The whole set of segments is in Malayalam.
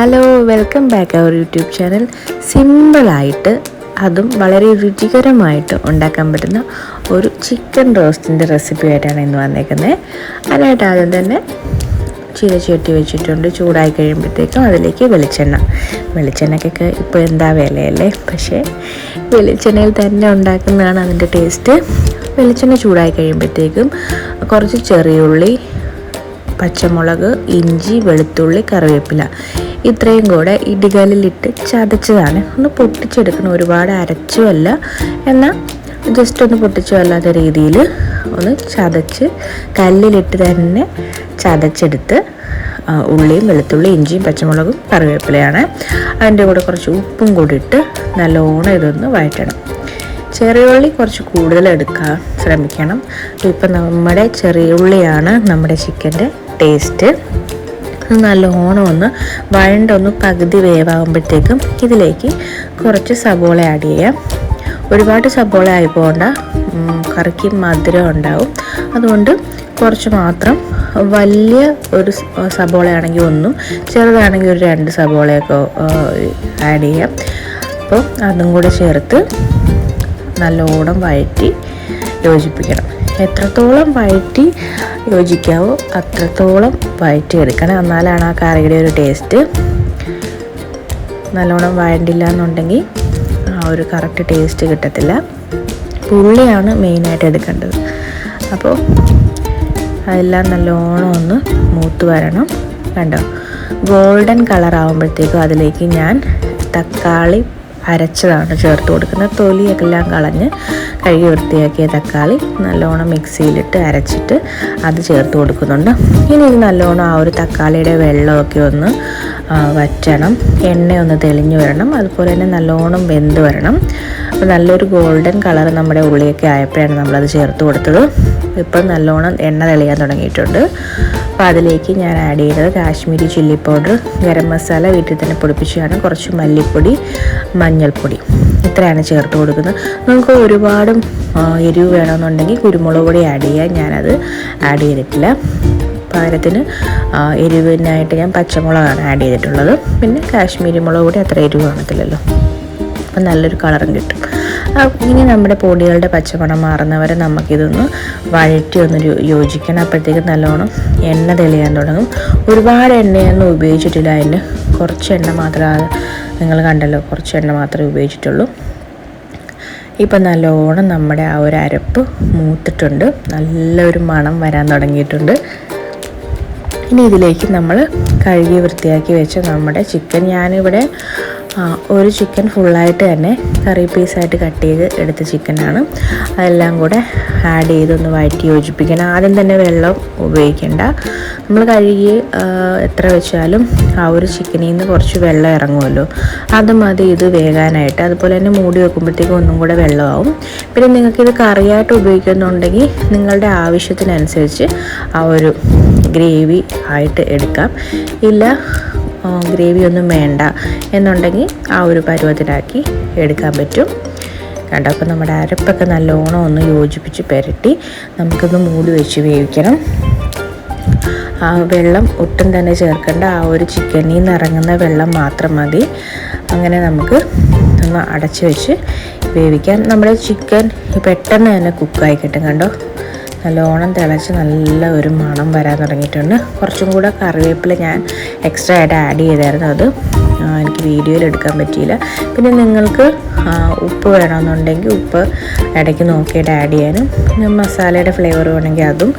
Hello welcome back our YouTube channel സിമ്പിളായിട്ട് അതും വളരെ രുചികരമായിട്ട് ഉണ്ടാക്കാൻ പറ്റുന്ന ഒരു ചിക്കൻ റോസ്റ്റിന്റെ റെസിപ്പി ആയിട്ടാണ് ഇന്ന് വന്നേക്കുന്നത്. അതിനായിട്ട് ആദ്യം തന്നെ ചീനച്ചട്ടി വെച്ചിട്ടുണ്ട്. ചൂടായി കഴിയുമ്പോഴത്തേക്കും അതിലേക്ക് വെളിച്ചെണ്ണ. വെളിച്ചെണ്ണയ്ക്കൊക്കെ ഇപ്പോൾ എന്താ വിലയല്ലേ? പക്ഷേ വെളിച്ചെണ്ണയിൽ തന്നെ ഉണ്ടാക്കുന്നതാണ് അതിന്റെ ടേസ്റ്റ് വെളിച്ചെണ്ണ ചൂടായി കഴിയുമ്പോഴത്തേക്കും കുറച്ച് ചെറിയുള്ളി പച്ചമുളക് ഇഞ്ചി വെളുത്തുള്ളി കറിവേപ്പില ഇത്രയും കൂടെ ഇടികളിലിട്ട് ചതച്ചതാണ്. ഒന്ന് പൊട്ടിച്ചെടുക്കണം. ഒരുപാട് അരച്ചുമല്ല എന്നാൽ ജസ്റ്റ് ഒന്ന് പൊട്ടിച്ചു അല്ലാത്ത രീതിയിൽ ഒന്ന് ചതച്ച് കല്ലിലിട്ട് തന്നെ ചതച്ചെടുത്ത് ഉള്ളിയും വെളുത്തുള്ളി ഇഞ്ചിയും പച്ചമുളകും കറിവേപ്പിലയാണ്. അതിന്റെ കൂടെ കുറച്ച് ഉപ്പും കൂടി ഇട്ട് നല്ലോണം ഇതൊന്ന് വഴറ്റണം. ചെറിയ ഉള്ളി കുറച്ച് കൂടുതൽ എടുക്കാൻ ശ്രമിക്കണം. ഇപ്പം നമ്മുടെ ചെറിയ ഉള്ളിയാണ് നമ്മുടെ ചിക്കന്റെ ടേസ്റ്റ് നല്ലോണം ഒന്ന് വഴണ്ട ഒന്ന് പകുതി വേവാകുമ്പോഴത്തേക്കും ഇതിലേക്ക് കുറച്ച് സബോള ആഡ് ചെയ്യാം. ഒരുപാട് സബോള ആയി പോകണ്ട ഉം, കറിക്ക് മധുരം ഉണ്ടാവും. അതുകൊണ്ട് കുറച്ച് മാത്രം വലിയ ഒരു സബോള ആണെങ്കിൽ ഒന്നും ചെറുതാണെങ്കിൽ ഒരു രണ്ട് സബോളയൊക്കെ ആഡ് ചെയ്യാം. അപ്പോൾ അതും കൂടെ ചേർത്ത് നല്ലോണം വഴറ്റി യോജിപ്പിക്കണം. എത്രത്തോളം വഴറ്റി യോജിക്കാവോ അത്രത്തോളം വഴറ്റി എടുക്കണം എന്നാലാണ് ആ കറിയുടെ ഒരു ടേസ്റ്റ് നല്ലോണം വഴണ്ടില്ല എന്നുണ്ടെങ്കിൽ ആ ഒരു കറക്റ്റ് ടേസ്റ്റ് കിട്ടത്തില്ല. പുള്ളിയാണ് മെയിനായിട്ട് എടുക്കേണ്ടത്. അപ്പോൾ അതെല്ലാം നല്ലോണം ഒന്ന് മൂത്ത് വരണം. കണ്ടോ? ഗോൾഡൻ കളർ ആകുമ്പോഴത്തേക്കും അതിലേക്ക് ഞാൻ തക്കാളി അരച്ചതാണ് ചേർത്ത് കൊടുക്കുന്നത്. തൊലിയൊക്കെ എല്ലാം കളഞ്ഞ് കഴുകി വൃത്തിയാക്കിയ തക്കാളി നല്ലോണം മിക്സിയിലിട്ട് അരച്ചിട്ട് അത് ചേർത്ത് കൊടുക്കുന്നുണ്ട്. ഇനി ഇത് നല്ലോണം ആ ഒരു തക്കാളിയുടെ വെള്ളമൊക്കെ ഒന്ന് വറ്റണം. എണ്ണയൊന്ന് തെളിഞ്ഞു വരണം. അതുപോലെ തന്നെ നല്ലോണം വെന്ത് വരണം. അപ്പോൾ നല്ലൊരു ഗോൾഡൻ കളർ നമ്മുടെ ഉള്ളിയൊക്കെ ആയപ്പോഴാണ് നമ്മളത് ചേർത്ത് കൊടുത്തത്. ഇപ്പം നല്ലോണം എണ്ണ തെളിയാൻ തുടങ്ങിയിട്ടുണ്ട്. അപ്പോൾ അതിലേക്ക് ഞാൻ ആഡ് ചെയ്തത് കാശ്മീരി ചില്ലി പൗഡർ ഗരം മസാല വീട്ടിൽ തന്നെ പൊടിപ്പിച്ചാണ് കുറച്ച് മല്ലിപ്പൊടി മഞ്ഞൾപ്പൊടി ഇത്രയാണ് ചേർത്ത് കൊടുക്കുന്നത്. നമുക്ക് ഒരുപാട് എരിവ് വേണമെന്നുണ്ടെങ്കിൽ കുരുമുളക് പൊടി ആഡ് ചെയ്യാൻ ഞാനത് ആഡ് ചെയ്തിട്ടില്ല. പകരത്തിന് എരിവിനായിട്ട് ഞാൻ പച്ചമുളകാണ് ആഡ് ചെയ്തിട്ടുള്ളത്. പിന്നെ കാശ്മീരി മുളക് കൂടി അത്ര എരിവ് കാണത്തില്ലല്ലോ. അപ്പം നല്ലൊരു കളറും കിട്ടും. ഇനി നമ്മുടെ പൊടികളുടെ പച്ചമണം മാറുന്നവരെ നമുക്കിതൊന്ന് വഴറ്റി ഒന്ന് യോജിക്കണം. അപ്പോഴത്തേക്ക് നല്ലോണം എണ്ണ തെളിയാൻ തുടങ്ങും. ഒരുപാട് എണ്ണയൊന്നും ഉപയോഗിച്ചിട്ടില്ല അതിന്. കുറച്ച് എണ്ണ മാത്രമേ നിങ്ങൾ കണ്ടല്ലോ കുറച്ച് എണ്ണ മാത്രമേ ഉപയോഗിച്ചിട്ടുള്ളൂ. ഇപ്പം നല്ലോണം നമ്മുടെ ആ ഒരു അരപ്പ് മൂത്തിട്ടുണ്ട്. നല്ലൊരു മണം വരാൻ തുടങ്ങിയിട്ടുണ്ട്. ഇനി ഇതിലേക്ക് നമ്മൾ കഴുകി വൃത്തിയാക്കി വെച്ച നമ്മുടെ ചിക്കൻ ഞാനിവിടെ ഒരു ചിക്കൻ ഫുള്ളായിട്ട് തന്നെ കറി പീസായിട്ട് കട്ട് ചെയ്ത് എടുത്ത ചിക്കനാണ് അതെല്ലാം കൂടെ ആഡ് ചെയ്തൊന്ന് വഴറ്റി യോജിപ്പിക്കണം. ആദ്യം തന്നെ വെള്ളം ഉപയോഗിക്കേണ്ട. നമ്മൾ കഴുകി എത്ര വെച്ചാലും ആ ഒരു ചിക്കനിൽ നിന്ന് കുറച്ച് വെള്ളം ഇറങ്ങുമല്ലോ. അത് മതി ഇത് വേകാനായിട്ട്. അതുപോലെ തന്നെ മൂടി വെക്കുമ്പോഴത്തേക്കും ഒന്നും കൂടെ വെള്ളമാവും. പിന്നെ നിങ്ങൾക്കിത് കറിയായിട്ട് ഉപയോഗിക്കുന്നുണ്ടെങ്കിൽ നിങ്ങളുടെ ആവശ്യത്തിനനുസരിച്ച് ആ ഒരു ഗ്രേവി ആയിട്ട് എടുക്കാം. ഇല്ല ഗ്രേവി ഒന്നും വേണ്ട എന്നുണ്ടെങ്കിൽ ആ ഒരു പരുവത്തിലാക്കി എടുക്കാൻ പറ്റും. കണ്ടോ അപ്പോൾ നമ്മുടെ അരപ്പൊക്കെ നല്ലോണം ഒന്ന് യോജിപ്പിച്ച് പുരട്ടി നമുക്കൊന്ന് മൂടി വെച്ച് വേവിക്കണം. ആ വെള്ളം ഒട്ടും തന്നെ ചേർക്കേണ്ട. ആ ഒരു ചിക്കനിൽ നിന്ന് ഇറങ്ങുന്ന വെള്ളം മാത്രം മതി. അങ്ങനെ നമുക്ക് ഒന്ന് അടച്ച് വെച്ച് വേവിക്കാം. നമ്മുടെ ചിക്കൻ പെട്ടെന്ന് തന്നെ കുക്കായി കിട്ടും കണ്ടോ. നല്ലോണം തിളച്ച് നല്ല ഒരു മണം വരാൻ തുടങ്ങിയിട്ടുണ്ട്. കുറച്ചും കൂടെ കറിവേപ്പില ഞാൻ എക്സ്ട്രാ ആയിട്ട് ആഡ് ചെയ്തായിരുന്നു അത്. എനിക്ക് വീഡിയോയിൽ എടുക്കാൻ പറ്റിയില്ല. പിന്നെ നിങ്ങൾക്ക് ഉപ്പ് വേണമെന്നുണ്ടെങ്കിൽ ഉപ്പ് ഇടയ്ക്ക് നോക്കിയിട്ട് ആഡ് ചെയ്യാനും. മസാലയുടെ ഫ്ലേവർ വേണമെങ്കിൽ അതും.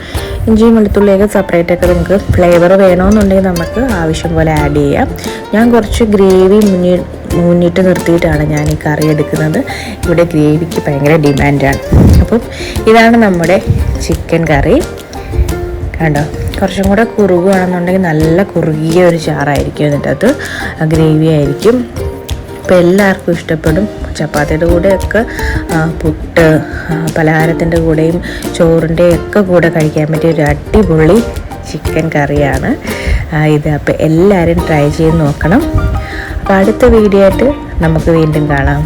ഇഞ്ചിയും വെളുത്തുള്ളിയൊക്കെ സെപ്പറേറ്റ് ഒക്കെ നമുക്ക് ഫ്ലേവർ വേണമെന്നുണ്ടെങ്കിൽ നമുക്ക് ആവശ്യം പോലെ ആഡ് ചെയ്യാം. ഞാൻ കുറച്ച് ഗ്രേവി മുന്നി മുന്നിട്ട് നിർത്തിയിട്ടാണ് ഞാൻ ഈ കറി എടുക്കുന്നത്. ഇവിടെ ഗ്രേവിക്ക് ഭയങ്കര ഡിമാൻഡാണ് അപ്പം ഇതാണ് നമ്മുടെ ചിക്കൻ കറി. കണ്ടോ? കുറച്ചും കൂടെ കുറുകുകയാണെന്നുണ്ടെങ്കിൽ നല്ല കുറുകിയ ഒരു ചാറായിരിക്കും എന്നിട്ട് അത് ഗ്രേവി ആയിരിക്കും. അപ്പോൾ എല്ലാവർക്കും ഇഷ്ടപ്പെടും. ചപ്പാത്തിയുടെ കൂടെയൊക്കെ പുട്ട് പലഹാരത്തിന്റെ കൂടെയും ചോറിന്റെ ഒക്കെ കൂടെ കഴിക്കാൻ പറ്റിയ ഒരു അടിപൊളി ചിക്കൻ കറിയാണ്. ഇത് അപ്പോൾ എല്ലാവരും ട്രൈ ചെയ്ത് നോക്കണം. അപ്പോൾ അടുത്ത വീഡിയോ ആയിട്ട് നമുക്ക് വീണ്ടും കാണാം.